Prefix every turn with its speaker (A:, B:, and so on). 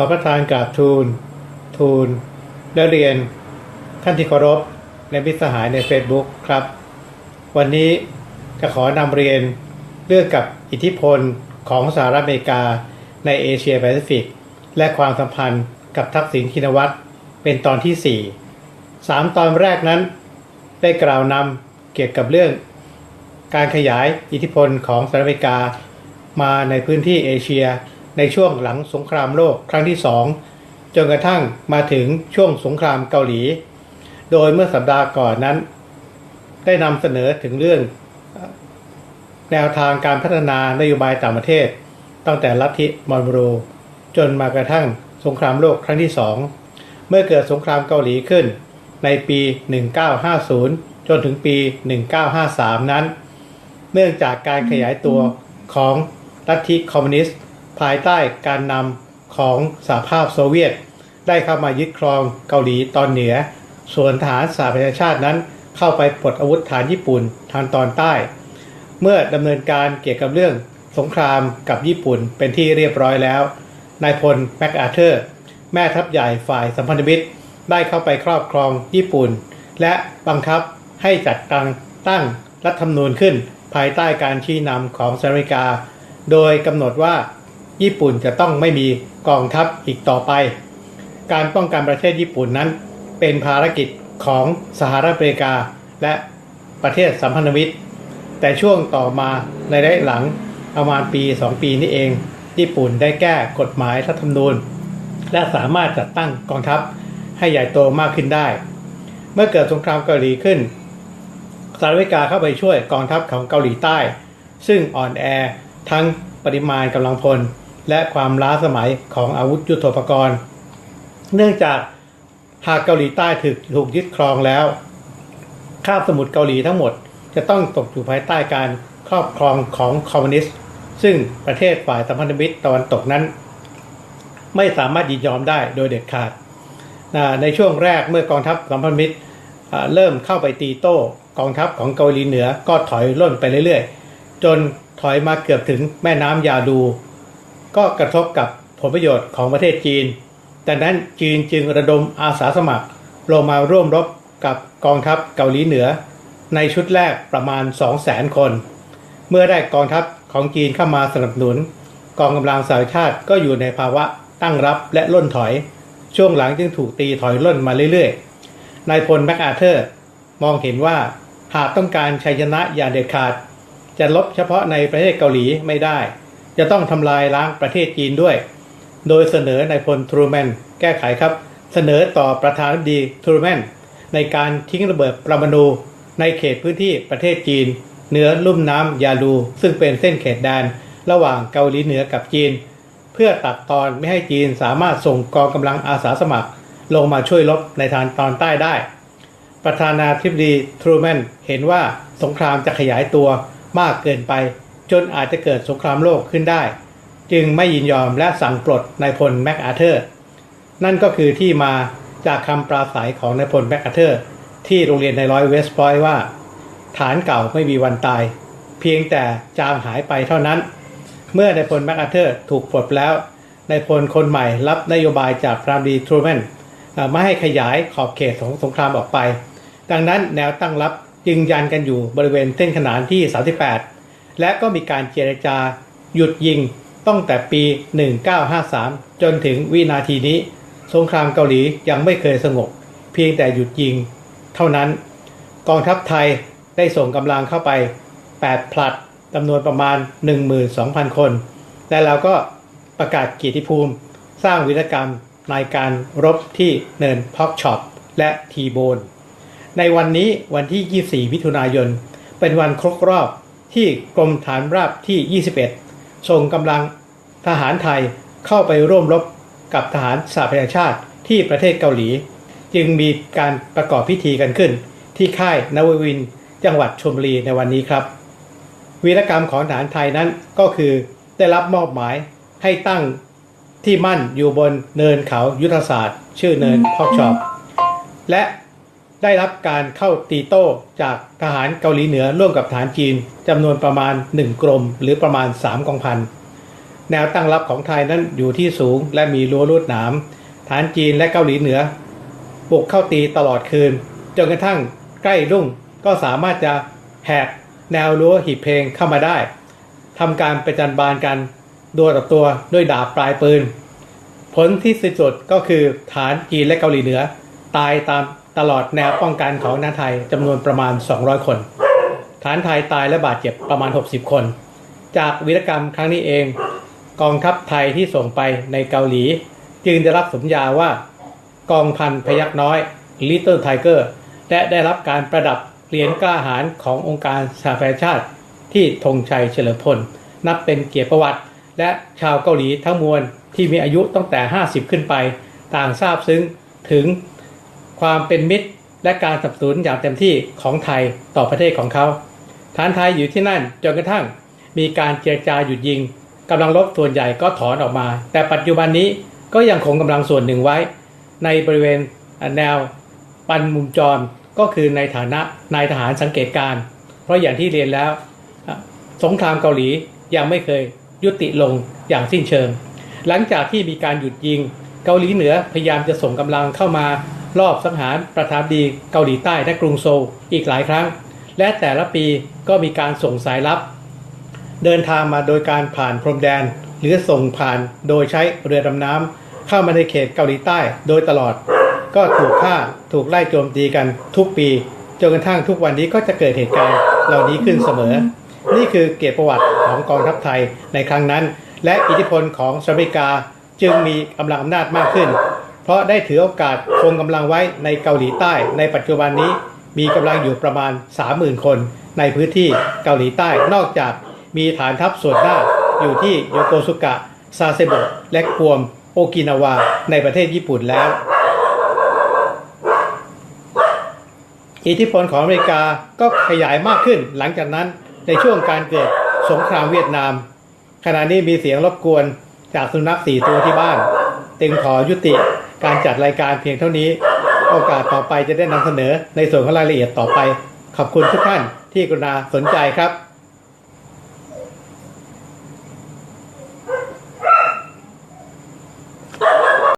A: อประทานกราบทูล ทูล และเรียนท่านที่เคารพและมิตรสหายใน Facebook ครับ วันนี้จะขอนำเรียนเรื่องกับอิทธิพลของสหรัฐอเมริกาในเอเชียแปซิฟิก และความสัมพันธ์กับทักษิณชินวัตรเป็นตอนที่4สามตอนแรกนั้น ได้กล่าวนำเกี่ยวกับเรื่อง การขยายอิทธิพลของสหรัฐอเมริกามาในพื้นที่เอเชีย ในช่วงหลังสงครามโลกครั้งที่สองจนกระทั่งมาถึงช่วงสงครามเกาหลี โดยเมื่อสัปดาห์ก่อนนั้น ได้นำเสนอถึงเรื่องแนวทางการพัฒนานโยบายต่างประเทศ ตั้งแต่ลัทธิมอนโร จนมากระทั่งสงครามโลกครั้งที่สองเมื่อเกิดสงครามเกาหลีขึ้น ในปี 1950 จนถึงปี 1953 นั้น เนื่องจากการขยายตัวของลัทธิคอมมิวนิสต์ ภายใต้การนำของสหภาพโซเวียต ได้เข้ามายึดครองเกาหลีตอนเหนือ ส่วนทหารสหประชาชาตินั้น เข้าไปปลดอาวุธฐานญี่ปุ่นทางตอนใต้ เมื่อดำเนินการเกี่ยวกับเรื่องสงครามกับญี่ปุ่นเป็นที่เรียบร้อยแล้วนายพลแมคอาเธอร์ แม่ทัพใหญ่ฝ่ายสัมพันธมิตรได้เข้าไปครอบครองญี่ปุ่น และบังคับให้จัดตั้งตั้งรัฐธรรมนูญขึ้น ภายใต้การชี้นำของสหรัฐอเมริกา โดยกำหนดว่า ญี่ปุ่นจะต้องไม่มีกองทัพอีกต่อไป การป้องกันประเทศญี่ปุ่นนั้น เป็นภารกิจของสหรัฐอเมริกา และประเทศสัมพันธมิตร แต่ช่วงต่อมาในระยะหลังประมาณปี 2 ปีนี้เอง ญี่ปุ่นได้แก้กฎหมายรัฐธรรมนูญ และสามารถจัดตั้งกองทัพให้ใหญ่โตมากขึ้นได้ เมื่อเกิดสงครามเกาหลีขึ้นสหรัฐอเมริกาเข้าไปช่วยกองทัพของเกาหลีใต้ ซึ่งอ่อนแอทั้งปริมาณกำลังพล และความล้าสมัยของอาวุธยุโทโธปกรณ์ เนื่องจากหากเกาหลีใต้ถูกถูกยึดครองแล้วคาบสมุทรเกาหลีทั้งหมดจะต้องตกอยู่ภายใต้การครอบครองของคอมมิวนิสต์ ซึ่งประเทศฝ่ายสัมพันธมิตรตะวันตกนั้น ไม่สามารถยินยอมได้โดยเด็ดขาดนะในช่วงแรกเมื่อกองทัพสัมพันธมิตรเริ่มเข้าไปตีโต้กองทัพของเกาหลีเหนือก็ถอยล่นไปเรื่อยๆ จนถอยมาเกือบถึงแม่น้ำยาดู ก็กระทบกับผลประโยชน์ของประเทศจีนดังนั้นจีนจึงระดมอาสาสมัครลงมาร่วมรบกับกองทัพเกาหลีเหนือ ในชุดแรกประมาณ 200,000 คน เมื่อได้กองทัพของจีนเข้ามาสนับสนุน กองกำลังสหชาติก็อยู่ในภาวะตั้งรับและล่นถอย ช่วงหลังจึงถูกตีถอยล่นมาเรื่อยๆ นายพลแมคอาเธอร์ มองเห็นว่าหากต้องการชัยชนะอย่างเด็ดขาด จะลบเฉพาะในประเทศเกาหลีไม่ได้ จะต้องทำลายล้างประเทศจีนด้วย โดยเสนอนายพลทรูแมนแก้ไขครับ เสนอต่อประธานาธิบดีทรูแมนในการทิ้งระเบิดปรมาณูในเขตพื้นที่ประเทศจีน เหนือลุ่มน้ำยาลู ซึ่งเป็นเส้นเขตแดนระหว่างเกาหลีเหนือกับจีน เพื่อตัดตอนไม่ให้จีนสามารถส่งกองกำลังอาสาสมัคร ลงมาช่วยรบในทางตอนใต้ได้ ประธานาธิบดีทรูแมนเห็นว่าสงครามจะขยายตัวมากเกินไป จนอาจจะเกิดสงครามโลกขึ้นได้ จึงไม่ยินยอมและสั่งปลดนายพลแมคอาเธอร์ นั่นก็คือที่มาจากคำปราศัยของนายพลแมคอาเธอร์ ที่โรงเรียนในร้อยเวสต์พอยต์ว่า ฐานเก่าไม่มีวันตาย เพียงแต่จางหายไปเท่านั้น เมื่อนายพลแมคอาเธอร์ถูกปลดแล้วนายพลคนใหม่รับนโยบายจากพรามดีทรูแมนไม่ให้ขยายขอบเขตของสงครามออกไป ดังนั้นแนวตั้งรับจึงยันกันอยู่บริเวณเส้นขนานที่ 38 และก็มีการเจรจา หยุดยิงตั้งแต่ปี 1953 จนถึงวินาทีนี้ สงครามเกาหลียังไม่เคยสงบ เพียงแต่หยุดยิง เท่านั้น กองทัพไทยได้ส่งกำลังเข้าไป 8 ผลัดจำนวนประมาณ 12,000 คน และเราก็ประกาศกียรติภูมิ สร้างวิรกรรมในการรบที่เนินพ็อกช็อปและทีโบน ในวันนี้วันที่ 24 มิถุนายน เป็นวันครบรอบ ที่กรมฐานราบที่ 21 ส่งกำลังทหารไทยเข้าไปร่วมรบกับทหารสหประชาชาติที่ประเทศเกาหลี จึงมีการประกอบพิธีกันขึ้น ที่ค่ายนววินจังหวัดชลบุรีในวันนี้ครับ วีรกรรมของทหารไทยนั้นก็คือได้รับมอบหมายให้ตั้งที่มั่นอยู่บนเนินเขายุทธศาสตร์ ชื่อเนินพอกชอปและ ได้รับการเข้าตีโต้จากทหารเกาหลีเหนือร่วมกับฐานจีนจำนวนประมาณ 1 กรม หรือประมาณ 3กองพัน แนวตั้งรับของไทยนั้นอยู่ที่สูงและมีรั้วลวดหนาม ฐานจีนและเกาหลีเหนือบุกเข้าตีตลอดคืน จนกระทั่งใกล้รุ่งก็สามารถจะแหกแนวรั้วหีบเพลงเข้ามาได้ทำการประจันบานกันตัวต่อตัวด้วยดาบปลายปืน ผลที่สุดก็คือฐานจีนและเกาหลีเหนือ ตายตาม ตลอดแนวป้องกันของนาไทยจำนวนประมาณ 200 คน ฐานไทยตายและบาดเจ็บประมาณ 60 คน จากวีรกรรมครั้งนี้เอง กองทัพไทยที่ส่งไปในเกาหลี จึงได้รับสมญาว่ากองพันพยักน้อย Little Tiger และได้รับการประดับเหรียญกล้าหาญขององค์การสหประชาชาติที่ธงชัยเฉลิมพล นับเป็นเกียรติประวัติ และชาวเกาหลีทั้งมวลที่มีอายุตั้งแต่ 50 ขึ้นไป ต่างทราบซึ้งถึง ความเป็นมิตร และการสนับสนุนอย่างเต็มที่ของไทยต่อประเทศของเขาฐานไทยอยู่ที่นั่นจนกระทั่งมีการเจรจาหยุดยิงกำลังรบส่วนใหญ่ก็ถอนออกมา แต่ปัจจุบันนี้ก็ยังคงกำลังส่วนหนึ่งไว้ ในบริเวณแนวปันมุมจรก็คือในฐานะนายทหารสังเกตการ เพราะอย่างที่เรียนแล้ว สงครามเกาหลียังไม่เคยยุติลงอย่างสิ้นเชิง หลังจากที่มีการหยุดยิง เกาหลีเหนือพยายามจะส่งกำลังเข้ามา รอบสังหารประธานดีเกาหลีใต้และกรุงโซลอีกหลายครั้ง และแต่ละปีก็มีการส่งสายลับ เดินทางมาโดยการผ่านพรมแดน หรือส่งผ่านโดยใช้เรือดำน้ำเข้ามาในเขตเกาหลีใต้โดยตลอด ก็ถูกฆ่าถูกไล่โจมตีกันทุกปีจนกระทั่งทุกวันนี้ก็จะเกิดเหตุการณ์เหล่านี้ขึ้นเสมอ นี่คือเกียรติประวัติของกองทัพไทยในครั้งนั้น และอิทธิพลของสหรัฐอเมริกาจึงมีกำลังอำนาจมากขึ้น เพราะได้ถือโอกาสคงกำลังไว้ในเกาหลีใต้ ในปัจจุบันนี้มีกำลังอยู่ประมาณ 30,000 คนในพื้นที่เกาหลีใต้ นอกจากมีฐานทัพส่วนหน้าอยู่ที่โยโกสุกะ ซาเซโบะและกวมโอกินาวา ในประเทศญี่ปุ่นแล้ว อิทธิพลของอเมริกาก็ขยายมากขึ้นหลังจากนั้นในช่วงการเกิดสงครามเวียดนาม ขณะนี้มีเสียงรบกวนจากสุนัขสี่ตัวที่บ้าน จึงขอยุติ การจัดรายการเพียงเท่านี้ โอกาสต่อไปจะได้นำเสนอในส่วนของรายละเอียดต่อไป ขอบคุณทุกท่านที่กรุณาสนใจครับ